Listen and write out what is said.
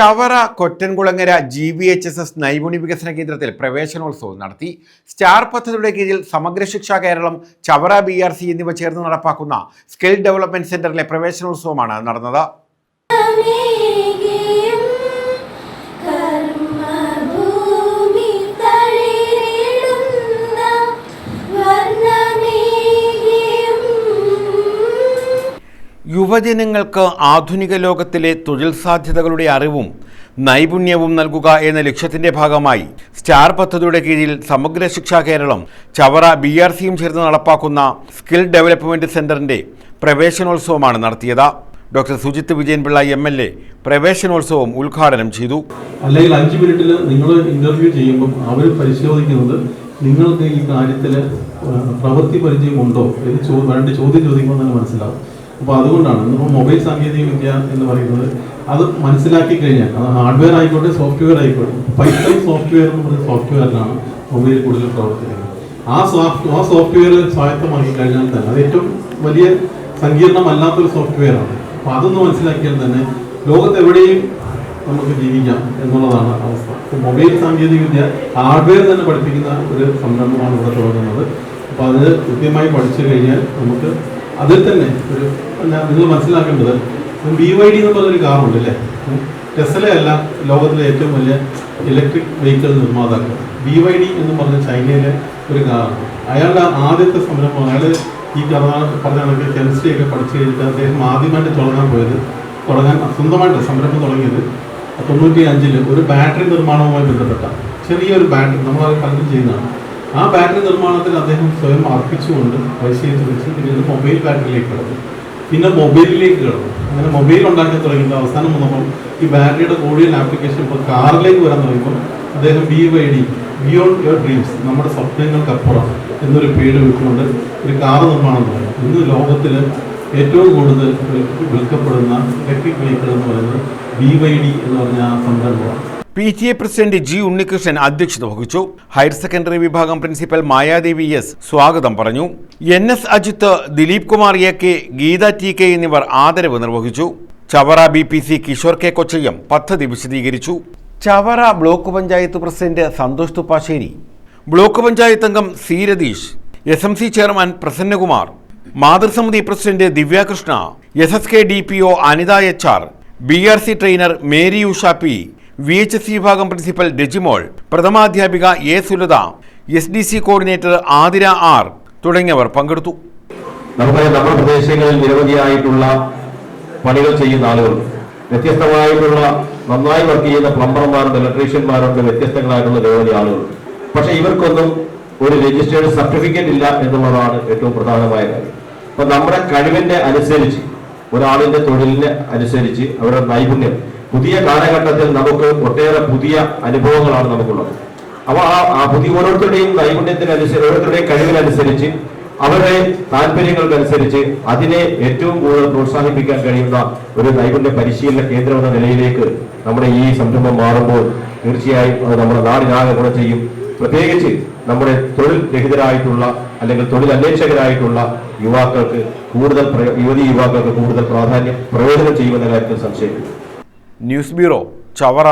Chavara Kottankulangara G V H S S നൈപുണ്യ വികസന കേന്ദ്രത്തിൽ പ്രവേശനോത്സവം നടത്തി. സ്റ്റാർ പദ്ധതിയുടെ കീഴിൽ Samagra Shiksha Keralam Chavara B R C എന്നിവ ചേർന്ന് നടപ്പാക്കുന്ന സ്കിൽ ഡെവലപ്മെന്റ് സെന്ററിലെ പ്രവേശനോത്സവമാണ് നടന്നത്. യുവജനങ്ങൾക്ക് ആധുനിക ലോകത്തിലെ തൊഴിൽ സാധ്യതകളുടെ അറിവും നൈപുണ്യവും നൽകുക എന്ന ലക്ഷ്യത്തിന്റെ ഭാഗമായി സ്റ്റാർ പദ്ധതിയുടെ കീഴിൽ സമഗ്ര ശിക്ഷാ കേരളം ചവറ ബി ആർ സിയും ചേർന്ന് നടപ്പാക്കുന്ന സ്കിൽ ഡെവലപ്മെന്റ് സെന്ററിന്റെ പ്രവേശനോത്സവമാണ് നടത്തിയത്. Doctor Sujith Vijayanpillai M L A പ്രവേശനോത്സവം ഉദ്ഘാടനം ചെയ്തു. അല്ലെങ്കിൽ അഞ്ച് മിനിറ്റിൽ നിങ്ങൾ ഇന്റർവ്യൂ ചെയ്യുമ്പോൾ അവർ പരിശോധിക്കുന്നത് നിങ്ങൾക്ക് ഈ കാര്യത്തിൽ പ്രവൃത്തി പരിചയം ഉണ്ടോ എന്ന് രണ്ട് ചോദ്യം ചോദിക്കുമ്പോൾ തന്നെ മനസ്സിലാവും. അപ്പോൾ അതുകൊണ്ടാണ് ഇന്നിപ്പോൾ മൊബൈൽ സാങ്കേതിക വിദ്യ എന്ന് പറയുന്നത് അത് മനസ്സിലാക്കി കഴിഞ്ഞാൽ അത് ഹാർഡ്വെയർ ആയിക്കോട്ടെ സോഫ്റ്റ്വെയർ ആയിക്കോട്ടെ പൈത്തൺ സോഫ്റ്റ്വെയർ എന്ന് പറയുന്ന സോഫ്റ്റ്വെയറിലാണ് മൊബൈൽ കൂടുതൽ പ്രവർത്തിക്കുന്നത്. ആ സോഫ്റ്റ് ആ സോഫ്റ്റ്വെയർ സ്വായത്തമാക്കി കഴിഞ്ഞാൽ തന്നെ അത് ഏറ്റവും വലിയ സങ്കീർണമല്ലാത്തൊരു സോഫ്റ്റ്വെയർ ആണ് അപ്പോൾ അതൊന്ന് മനസ്സിലാക്കിയാൽ തന്നെ ലോകത്തെവിടെയും നമുക്ക് ജീവിക്കാം എന്നുള്ളതാണ് അവസ്ഥ. മൊബൈൽ സാങ്കേതികവിദ്യ ഹാർഡ്വെയർ തന്നെ പഠിപ്പിക്കുന്ന ഒരു സംരംഭമാണ് ഇവിടെ തുടങ്ങുന്നത്. അപ്പോൾ അത് കൃത്യമായി പഠിച്ചു കഴിഞ്ഞാൽ നമുക്ക് അതിൽ തന്നെ ഒരു നിങ്ങൾ മനസ്സിലാക്കേണ്ടത് ബി വൈ ഡി എന്ന് പറഞ്ഞൊരു കാറുണ്ട് അല്ലേ ടെസ്ല അല്ല ലോകത്തിലെ ഏറ്റവും വലിയ ഇലക്ട്രിക് വെഹിക്കിൾ നിർമ്മാതാക്കൾ. ബി വൈ ഡി എന്ന് പറഞ്ഞ ചൈനയിലെ ഒരു കാറാണ് അയാളുടെ ആദ്യത്തെ സംരംഭം അയാൾ ഈ കഥ പറഞ്ഞ കണക്ക് കെമിസ്ട്രി ഒക്കെ പഠിച്ചു കഴിഞ്ഞിട്ട് അദ്ദേഹം ആദ്യമായിട്ട് തുടങ്ങാൻ പോയത് തുടങ്ങാൻ സ്വന്തമായിട്ട് സംരംഭം തുടങ്ങിയത് തൊണ്ണൂറ്റി അഞ്ചിൽ ഒരു ബാറ്ററി നിർമ്മാണവുമായി ബന്ധപ്പെട്ട ചെറിയൊരു ബാറ്ററി നമ്മൾ അത് പലരും ചെയ്യുന്നതാണ്. ആ ബാറ്ററി നിർമ്മാണത്തിൽ അദ്ദേഹം സ്വയം അർപ്പിച്ചുകൊണ്ട് പൈസയെ വെച്ച് പിന്നീട് മൊബൈൽ ബാറ്ററിയിലേക്ക് കിടന്നു. പിന്നെ മൊബൈലിലേക്ക് കിടന്നു. അങ്ങനെ മൊബൈൽ ഉണ്ടാക്കി തുടങ്ങിയിട്ട് അവസാനം നമ്മൾ ഈ ബാറ്ററിയുടെ കൂടുതൽ ആപ്ലിക്കേഷൻ ഇപ്പോൾ കാറിലേക്ക് വരാൻ തുടങ്ങിയപ്പോൾ അദ്ദേഹം B Y D beyond your dreams നമ്മുടെ സ്വപ്നങ്ങൾക്കപ്പുറം എന്നൊരു പേര് വിട്ടുകൊണ്ട് ഒരു കാർ നിർമ്മാണം തുടങ്ങി. ഇന്ന് ലോകത്തിൽ ഏറ്റവും കൂടുതൽ വിൽക്കപ്പെടുന്ന ഇലക്ട്രിക് വെഹിക്കിൾ എന്ന് പറയുന്നത് ബി വൈ ഡി എന്ന് പറഞ്ഞ ആ സംരംഭമാണ്. P T A president G Unnikrishnan അധ്യക്ഷത വഹിച്ചു. ഹയർ സെക്കൻഡറി വിഭാഗം പ്രിൻസിപ്പൽ മായാദേവി എസ് സ്വാഗതം പറഞ്ഞു. N S Ajith Dileep Kumar A K Geetha T K എന്നിവർ ആദരവ് നിർവഹിച്ചു. Chavara B P C Kishore K Kochayyam പദ്ധതി വിശദീകരിച്ചു. Chavara block panchayat president Santhosh Thuppassery. Block panchayat അംഗം C Ratheesh. S M C chairman Prasannakumar. മാതൃസമിതി president Divyakrishna. S S K D P O Anitha H R. B R C trainer Mary Usha P. V H S വിഭാഗം principal Rajimol പ്രഥമാധ്യാപിക A Sulatha S D C coordinator Athira R തുടങ്ങിയവർ പങ്കെടുത്തു. നമ്മുടെ പ്രദേശങ്ങളിൽ നിരവധിയായിട്ടുള്ള പണികൾ ചെയ്യുന്ന ആളുകളുണ്ട് വ്യത്യസ്തമായിട്ടുള്ള നന്നായി വർക്ക് ചെയ്യുന്ന പ്ലംബർമാരുണ്ട് ഇലക്ട്രീഷ്യന്മാരുണ്ട് വ്യത്യസ്തങ്ങളായിട്ടുള്ള നിരവധി ആളുകൾ. പക്ഷെ ഇവർക്കൊന്നും ഒരു രജിസ്റ്റേർഡ് സർട്ടിഫിക്കറ്റ് ഇല്ല എന്നുള്ളതാണ് ഏറ്റവും പ്രധാനമായ കാര്യം. അപ്പൊ നമ്മുടെ കഴിവിന്റെ അനുസരിച്ച് ഒരാളിന്റെ തൊഴിലിനെ അനുസരിച്ച് അവരുടെ നൈപുണ്യം പുതിയ കാലഘട്ടത്തിൽ നമുക്ക് ഒട്ടേറെ പുതിയ അനുഭവങ്ങളാണ് നമുക്കുള്ളത്. അപ്പൊ ആ ആ പുതിയ ഓരോരുത്തരുടെയും നൈപുണ്യത്തിനനുസരിച്ച് ഓരോരുത്തരുടെയും കഴിവിനനുസരിച്ച് അവരുടെ താല്പര്യങ്ങൾക്കനുസരിച്ച് അതിനെ ഏറ്റവും കൂടുതൽ പ്രോത്സാഹിപ്പിക്കാൻ കഴിയുന്ന ഒരു നൈപുണ്യ പരിശീലന കേന്ദ്രം എന്ന നിലയിലേക്ക് നമ്മുടെ ഈ സംരംഭം മാറുമ്പോൾ തീർച്ചയായും അത് നമ്മുടെ നാടിനാകെ ഗുണം ചെയ്യും. പ്രത്യേകിച്ച് നമ്മുടെ തൊഴിൽ രഹിതരായിട്ടുള്ള അല്ലെങ്കിൽ തൊഴിൽ അന്വേഷകരായിട്ടുള്ള യുവാക്കൾക്ക് കൂടുതൽ യുവതി യുവാക്കൾക്ക് കൂടുതൽ പ്രാധാന്യം പ്രയോജനം ചെയ്യുമെന്ന കാര്യത്തിൽ സംശയമില്ല. News bureau Chavara.